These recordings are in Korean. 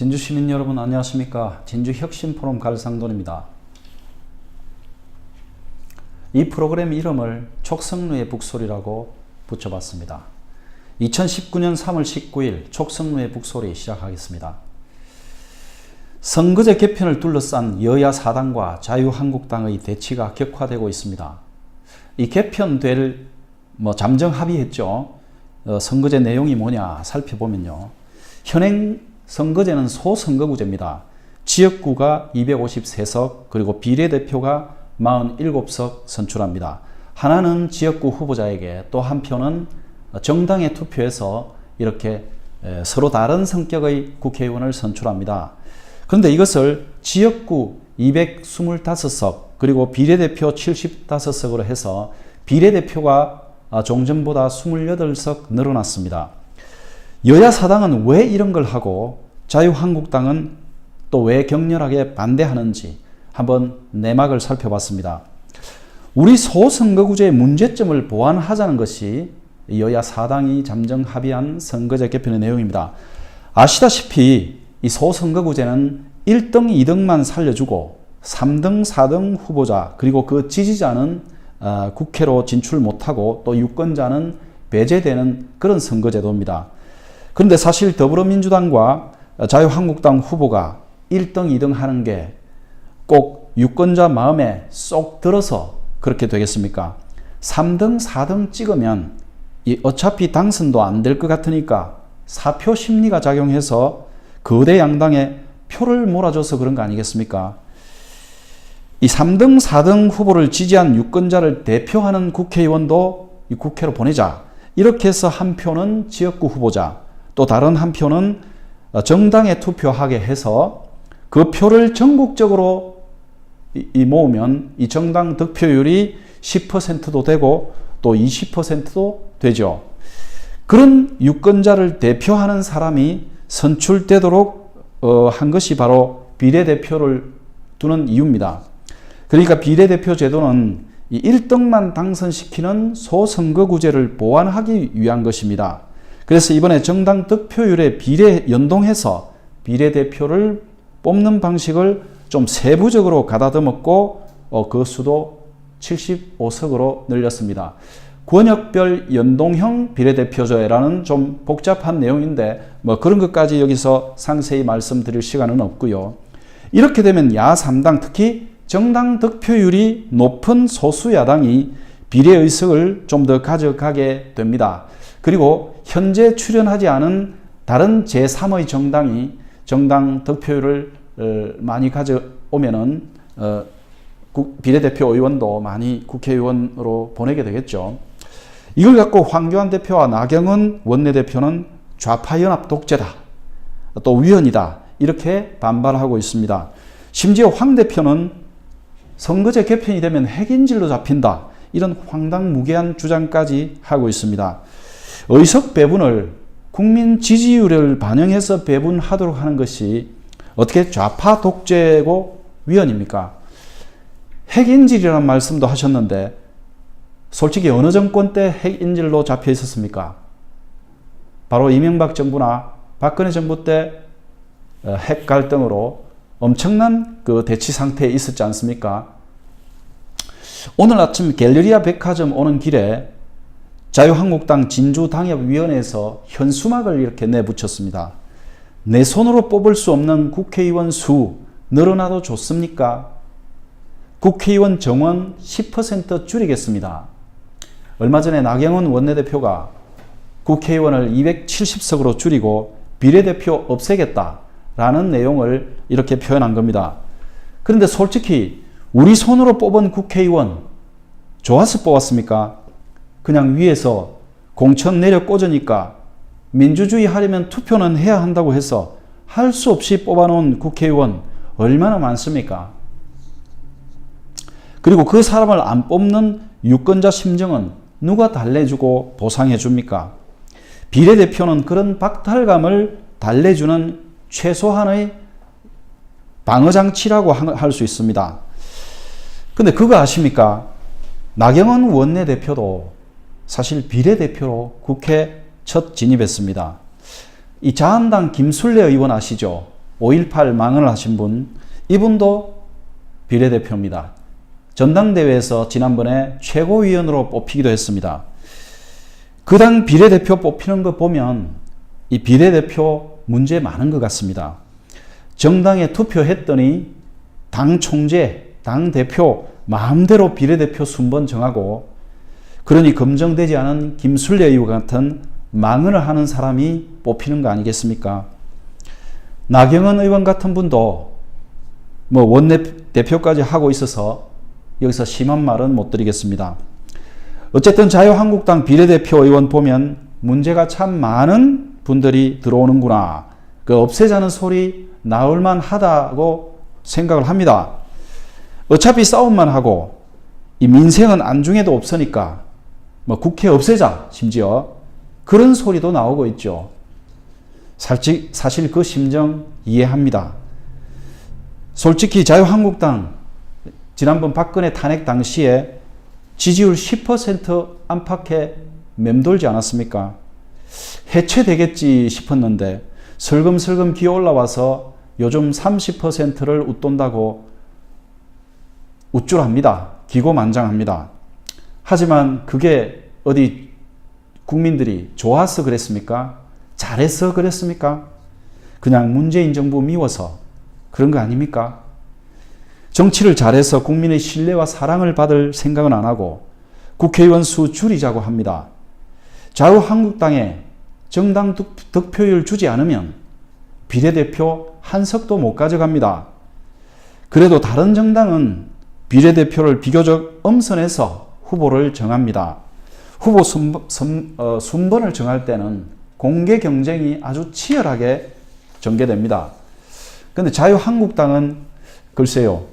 진주 시민 여러분 안녕하십니까? 진주 혁신 포럼 갈상돈입니다. 이 프로그램 이름을 촉성루의 북소리라고 붙여봤습니다. 2019년 3월 19일 촉성루의 북소리 시작하겠습니다. 선거제 개편을 둘러싼 여야 사당과 자유한국당의 대치가 격화되고 있습니다. 이 개편될 뭐 잠정 합의했죠. 어, 선거제 내용이 뭐냐 살펴보면요. 현행 선거제는 소선거구제입니다. 지역구가 253석 그리고 비례대표가 47석 선출합니다. 하나는 지역구 후보자에게 또 한 표는 정당의 투표에서 이렇게 서로 다른 성격의 국회의원을 선출합니다. 그런데 이것을 지역구 225석 그리고 비례대표 75석으로 해서 비례대표가 종전보다 28석 늘어났습니다. 여야 사당은 왜 이런 걸 하고 자유한국당은 또 왜 격렬하게 반대하는지 한번 내막을 살펴봤습니다. 우리 소선거구제의 문제점을 보완하자는 것이 여야 사당이 잠정 합의한 선거제 개편의 내용입니다. 아시다시피 이 소선거구제는 1등, 2등만 살려주고 3등, 4등 후보자 그리고 그 지지자는 국회로 진출 못하고 또 유권자는 배제되는 그런 선거제도입니다. 그런데 사실 더불어민주당과 자유한국당 후보가 1등, 2등 하는 게 꼭 유권자 마음에 쏙 들어서 그렇게 되겠습니까? 3등, 4등 찍으면 어차피 당선도 안 될 것 같으니까 사표 심리가 작용해서 거대 양당에 표를 몰아줘서 그런 거 아니겠습니까? 이 3등, 4등 후보를 지지한 유권자를 대표하는 국회의원도 이 국회로 보내자. 이렇게 해서 한 표는 지역구 후보자, 또 다른 한 표는 정당에 투표하게 해서 그 표를 전국적으로 이 모으면 이 정당 득표율이 10%도 되고 또 20%도 되죠. 그런 유권자를 대표하는 사람이 선출되도록 한 것이 바로 비례대표를 두는 이유입니다. 그러니까 비례대표 제도는 1등만 당선시키는 소선거구제를 보완하기 위한 것입니다. 그래서 이번에 정당 득표율에 비례 연동해서 비례대표를 뽑는 방식을 좀 세부적으로 가다듬었고 어, 그 수도 75석으로 늘렸습니다. 권역별 연동형 비례대표제라는 좀 복잡한 내용인데 뭐 그런 것까지 여기서 상세히 말씀드릴 시간은 없고요. 이렇게 되면 야 3당 특히 정당 득표율이 높은 소수 야당이 비례의석을 좀 더 가져가게 됩니다. 그리고 현재 출연하지 않은 다른 제3의 정당이 정당 득표율을 어, 많이 가져오면은 어, 비례대표 의원도 많이 국회의원으로 보내게 되겠죠. 이걸 갖고 황교안 대표와 나경원 원내대표는 좌파연합 독재다. 또 위헌이다. 이렇게 반발하고 있습니다. 심지어 황 대표는 선거제 개편이 되면 핵인질로 잡힌다. 이런 황당무계한 주장까지 하고 있습니다. 의석 배분을 국민 지지율을 반영해서 배분하도록 하는 것이 어떻게 좌파 독재고 위헌입니까? 핵인질이라는 말씀도 하셨는데 솔직히 어느 정권 때 핵인질로 잡혀 있었습니까? 바로 이명박 정부나 박근혜 정부 때 핵 갈등으로 엄청난 그 대치 상태에 있었지 않습니까? 오늘 아침 갤러리아 백화점 오는 길에 자유한국당 진주당협위원회에서 현수막을 이렇게 내붙였습니다. 내 손으로 뽑을 수 없는 국회의원 수 늘어나도 좋습니까? 국회의원 정원 10% 줄이겠습니다. 얼마 전에 나경원 원내대표가 국회의원을 270석으로 줄이고 비례대표 없애겠다라는 내용을 이렇게 표현한 겁니다. 그런데 솔직히 우리 손으로 뽑은 국회의원 좋아서 뽑았습니까? 그냥 위에서 공천 내려 꽂으니까 민주주의 하려면 투표는 해야 한다고 해서 할 수 없이 뽑아놓은 국회의원 얼마나 많습니까? 그리고 그 사람을 안 뽑는 유권자 심정은 누가 달래주고 보상해 줍니까? 비례대표는 그런 박탈감을 달래주는 최소한의 방어장치라고 할 수 있습니다. 근데 그거 아십니까? 나경원 원내대표도 사실 비례대표로 국회 첫 진입했습니다. 이 자한당 김순례 의원 아시죠? 5.18 망언을 하신 분, 이분도 비례대표입니다. 전당대회에서 지난번에 최고위원으로 뽑히기도 했습니다. 그 당 비례대표 뽑히는 거 보면 이 비례대표 문제 많은 것 같습니다. 정당에 투표했더니 당 총재, 당 대표 마음대로 비례대표 순번 정하고 그러니 검증되지 않은 의원 같은 망언을 하는 사람이 뽑히는 거 아니겠습니까? 나경원 의원 같은 분도 뭐 원내대표까지 하고 있어서 여기서 심한 말은 못 드리겠습니다. 어쨌든 자유한국당 비례대표 의원 보면 문제가 참 많은 분들이 들어오는구나. 그 없애자는 소리 나올만 하다고 생각을 합니다. 어차피 싸움만 하고 이 민생은 안중에도 없으니까 뭐 국회 없애자 심지어 그런 소리도 나오고 있죠. 살지, 사실 그 심정 이해합니다. 솔직히 자유한국당 지난번 박근혜 탄핵 당시에 지지율 10% 안팎에 맴돌지 않았습니까? 해체되겠지 싶었는데 슬금슬금 기어 올라와서 요즘 30%를 웃돈다고 우쭐합니다. 기고만장합니다. 하지만 그게 어디 국민들이 좋아서 그랬습니까? 잘해서 그랬습니까? 그냥 문재인 정부 미워서 그런 거 아닙니까? 정치를 잘해서 국민의 신뢰와 사랑을 받을 생각은 안 하고 국회의원 수 줄이자고 합니다. 자유한국당에 정당 득표율 주지 않으면 비례대표 한 석도 못 가져갑니다. 그래도 다른 정당은 비례대표를 비교적 엄선해서 후보를 정합니다. 후보 순, 순, 어, 순번을 정할 때는 공개 경쟁이 아주 치열하게 전개됩니다. 근데 자유한국당은 글쎄요,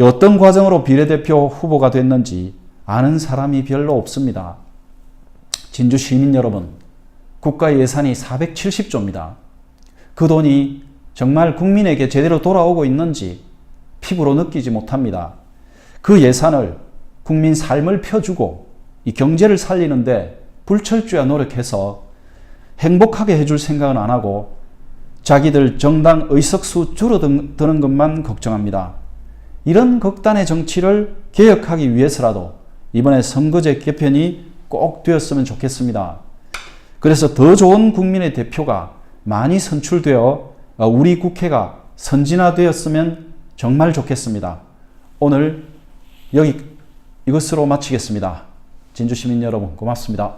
어떤 과정으로 비례대표 후보가 됐는지 아는 사람이 별로 없습니다. 진주 시민 여러분, 국가 예산이 470조입니다. 그 돈이 정말 국민에게 제대로 돌아오고 있는지 피부로 느끼지 못합니다. 그 예산을 국민 삶을 펴주고 이 경제를 살리는데 불철주야 노력해서 행복하게 해줄 생각은 안 하고 자기들 정당 의석수 줄어드는 것만 걱정합니다. 이런 극단의 정치를 개혁하기 위해서라도 이번에 선거제 개편이 꼭 되었으면 좋겠습니다. 그래서 더 좋은 국민의 대표가 많이 선출되어 우리 국회가 선진화되었으면 정말 좋겠습니다. 오늘 여기 이것으로 마치겠습니다. 진주 시민 여러분 고맙습니다.